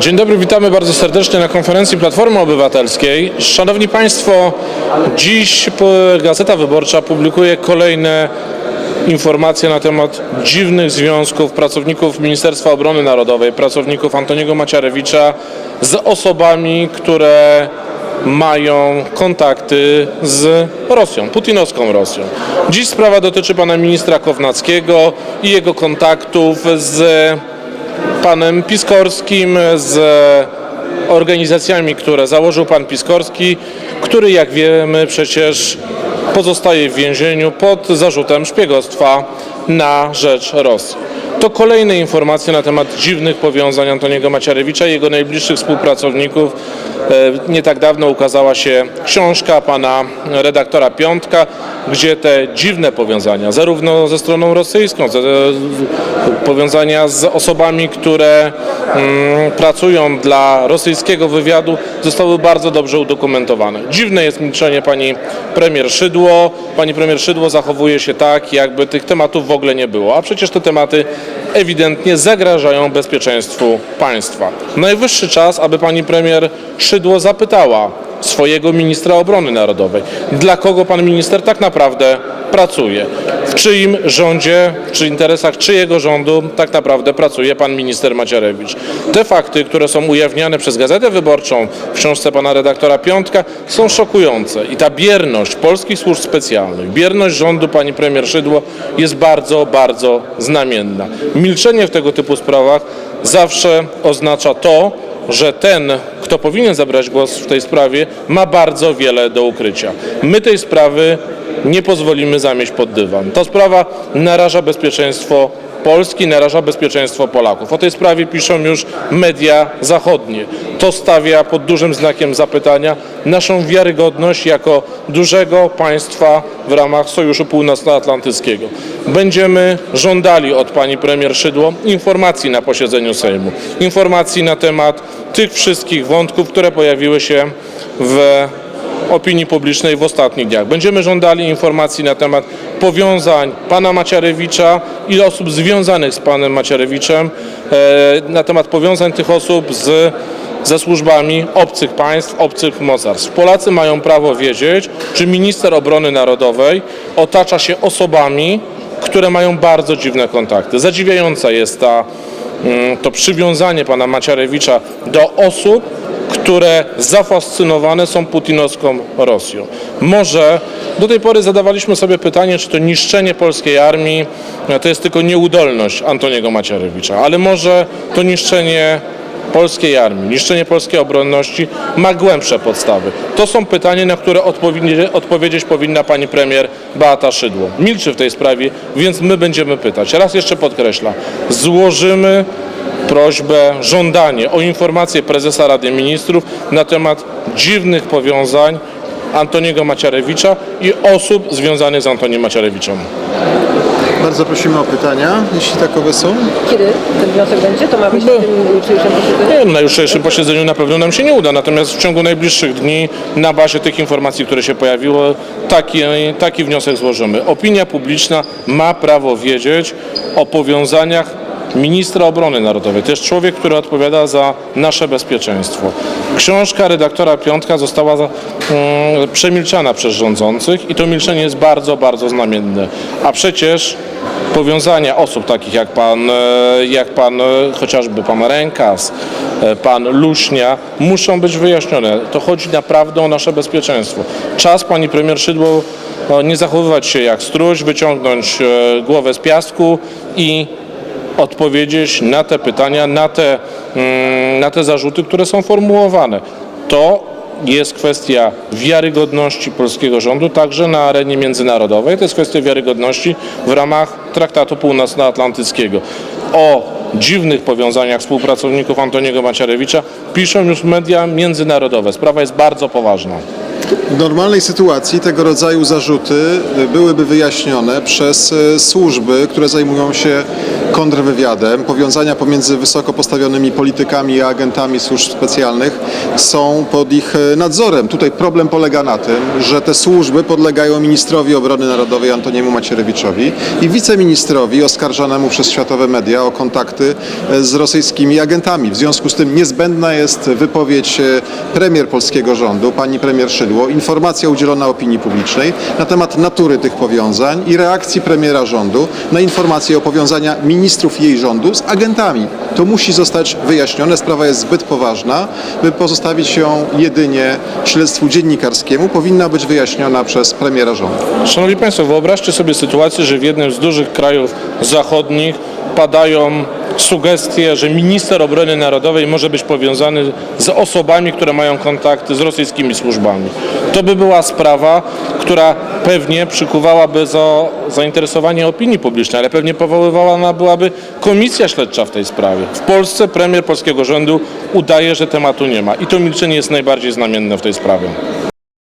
Dzień dobry, witamy bardzo serdecznie na konferencji Platformy Obywatelskiej. Szanowni Państwo, dziś Gazeta Wyborcza publikuje kolejne informacje na temat dziwnych związków pracowników Ministerstwa Obrony Narodowej, pracowników Antoniego Maciarewicza z osobami, które mają kontakty z Rosją, putinowską Rosją. Dziś sprawa dotyczy pana ministra Kownackiego i jego kontaktów z panem Piskorskim, z organizacjami, które założył pan Piskorski, który jak wiemy przecież pozostaje w więzieniu pod zarzutem szpiegostwa na rzecz Rosji. To kolejne informacje na temat dziwnych powiązań Antoniego Maciarewicza i jego najbliższych współpracowników. E, Nie tak dawno ukazała się książka pana redaktora Piątka, gdzie te dziwne powiązania, zarówno ze stroną rosyjską, ze, powiązania z osobami, które mm, pracują dla rosyjskiego wywiadu, zostały bardzo dobrze udokumentowane. Dziwne jest milczenie pani premier Szydło. Pani premier Szydło zachowuje się tak, jakby tych tematów w ogóle nie było, a przecież te tematy ewidentnie zagrażają bezpieczeństwu państwa. Najwyższy czas, aby pani premier Szydło zapytała swojego ministra obrony narodowej, dla kogo pan minister tak naprawdę pracuje, w czyim rządzie, czy interesach czyjego rządu tak naprawdę pracuje pan minister Macierewicz. Te fakty, które są ujawniane przez Gazetę Wyborczą w książce pana redaktora Piątka są szokujące i ta bierność polskich służb specjalnych, bierność rządu pani premier Szydło jest bardzo, bardzo znamienna. Milczenie w tego typu sprawach zawsze oznacza to, że ten, kto powinien zabrać głos w tej sprawie, ma bardzo wiele do ukrycia. My tej sprawy nie pozwolimy zamieść pod dywan. Ta sprawa naraża bezpieczeństwo Polski, naraża bezpieczeństwo Polaków. O tej sprawie piszą już media zachodnie. To stawia pod dużym znakiem zapytania naszą wiarygodność jako dużego państwa w ramach Sojuszu Północnoatlantyckiego. Będziemy żądali od pani premier Szydło informacji na posiedzeniu Sejmu. Informacji na temat tych wszystkich wątków, które pojawiły się w opinii publicznej w ostatnich dniach. Będziemy żądali informacji na temat powiązań pana Maciarewicza i osób związanych z panem Maciarewiczem, e, na temat powiązań tych osób z, ze służbami obcych państw, obcych mocarstw. Polacy mają prawo wiedzieć, czy minister obrony narodowej otacza się osobami, które mają bardzo dziwne kontakty. Zadziwiająca jest ta, mm, to przywiązanie pana Maciarewicza do osób, które zafascynowane są putinowską Rosją. Może do tej pory zadawaliśmy sobie pytanie, czy to niszczenie polskiej armii e, to jest tylko nieudolność Antoniego Macierewicza, ale może to niszczenie polskiej armii, niszczenie polskiej obronności ma głębsze podstawy. To są pytania, na które odpowiedzi- odpowiedzieć powinna pani premier Beata Szydło. Milczy w tej sprawie, więc my będziemy pytać. Raz jeszcze podkreślam, złożymy prośbę, żądanie o informację prezesa Rady Ministrów na temat dziwnych powiązań Antoniego Maciarewicza i osób związanych z Antoniem Macierewiczem. Bardzo prosimy o pytania, jeśli takowe są. Kiedy ten wniosek będzie? To ma być na tym jutrzejszym posiedzeniu? Nie wiem, na jutrzejszym posiedzeniu na pewno nam się nie uda, natomiast w ciągu najbliższych dni na bazie tych informacji, które się pojawiły, taki, taki wniosek złożymy. Opinia publiczna ma prawo wiedzieć o powiązaniach ministra obrony narodowej. To jest człowiek, który odpowiada za nasze bezpieczeństwo. Książka redaktora Piątka została mm, przemilczana przez rządzących i to milczenie jest bardzo, bardzo znamienne. A przecież powiązania osób takich jak pan, e, jak pan e, chociażby pan Rękas, e, pan Luśnia muszą być wyjaśnione. To chodzi naprawdę o nasze bezpieczeństwo. Czas pani premier Szydło e, nie zachowywać się jak struś, wyciągnąć głowę z piasku i odpowiedzieć na te pytania, na te, mm, na te zarzuty, które są formułowane. To jest kwestia wiarygodności polskiego rządu, także na arenie międzynarodowej. To jest kwestia wiarygodności w ramach Traktatu Północnoatlantyckiego. O dziwnych powiązaniach współpracowników Antoniego Macierewicza piszą już media międzynarodowe. Sprawa jest bardzo poważna. W normalnej sytuacji tego rodzaju zarzuty y, byłyby wyjaśnione przez y, służby, które zajmują się kontrwywiadem. Powiązania pomiędzy wysoko postawionymi politykami a agentami służb specjalnych są pod ich y, nadzorem. Tutaj problem polega na tym, że te służby podlegają ministrowi obrony narodowej Antoniemu Macierewiczowi i wiceministrowi oskarżanemu przez światowe media o kontakty z rosyjskimi agentami. W związku z tym niezbędna jest wypowiedź premier polskiego rządu, pani premier Informacja udzielona opinii publicznej na temat natury tych powiązań i reakcji premiera rządu na informacje o powiązania ministrów jej rządu z agentami. To musi zostać wyjaśnione. Sprawa jest zbyt poważna, by pozostawić ją jedynie śledztwu dziennikarskiemu. Powinna być wyjaśniona przez premiera rządu. Szanowni Państwo, wyobraźcie sobie sytuację, że w jednym z dużych krajów zachodnich padają sugestie, że minister obrony narodowej może być powiązany z osobami, które mają kontakty z rosyjskimi służbami. To by była sprawa, która pewnie przykuwałaby za, zainteresowanie opinii publicznej, ale pewnie powoływana byłaby komisja śledcza w tej sprawie. W Polsce premier polskiego rządu udaje, że tematu nie ma i to milczenie jest najbardziej znamienne w tej sprawie.